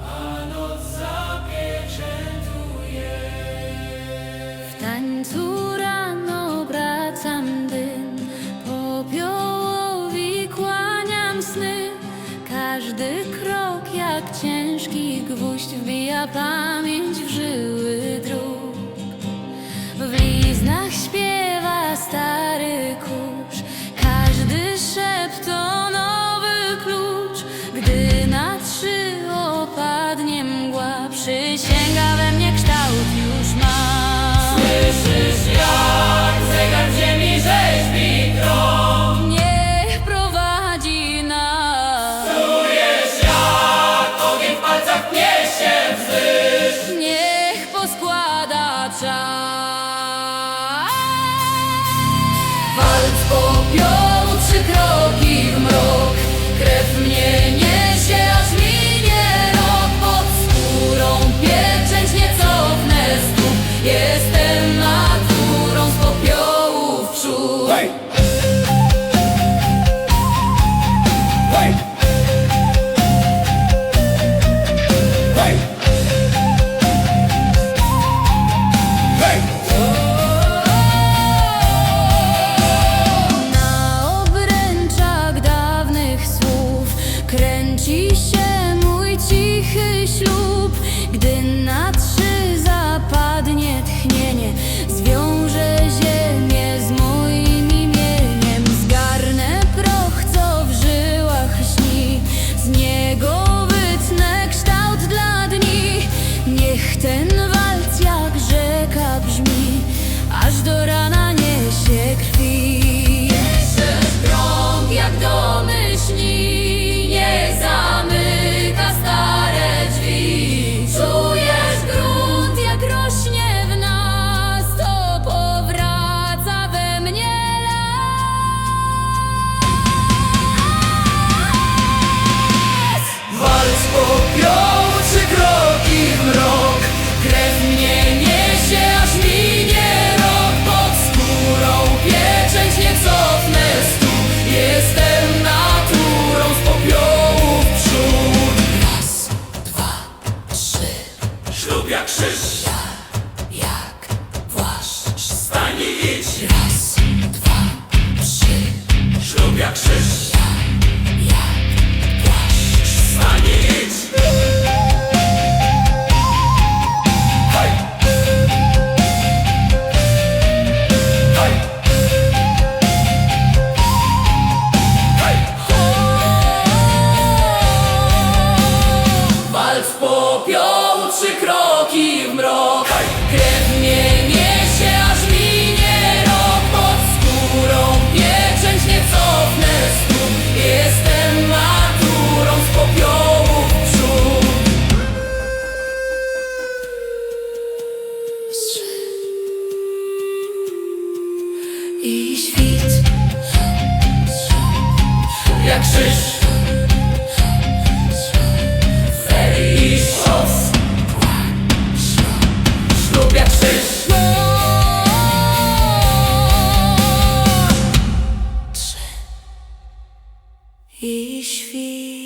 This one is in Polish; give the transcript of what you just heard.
a noc zapieczętuje. W tańcu rano wracam dym, popiołowi kłaniam sny. Każdy krok jak ciężki gwóźdź wbija pamięć time. 其实。i świt. Jak krzyż. Ferii i szos. Ślub jak krzyż. I świt.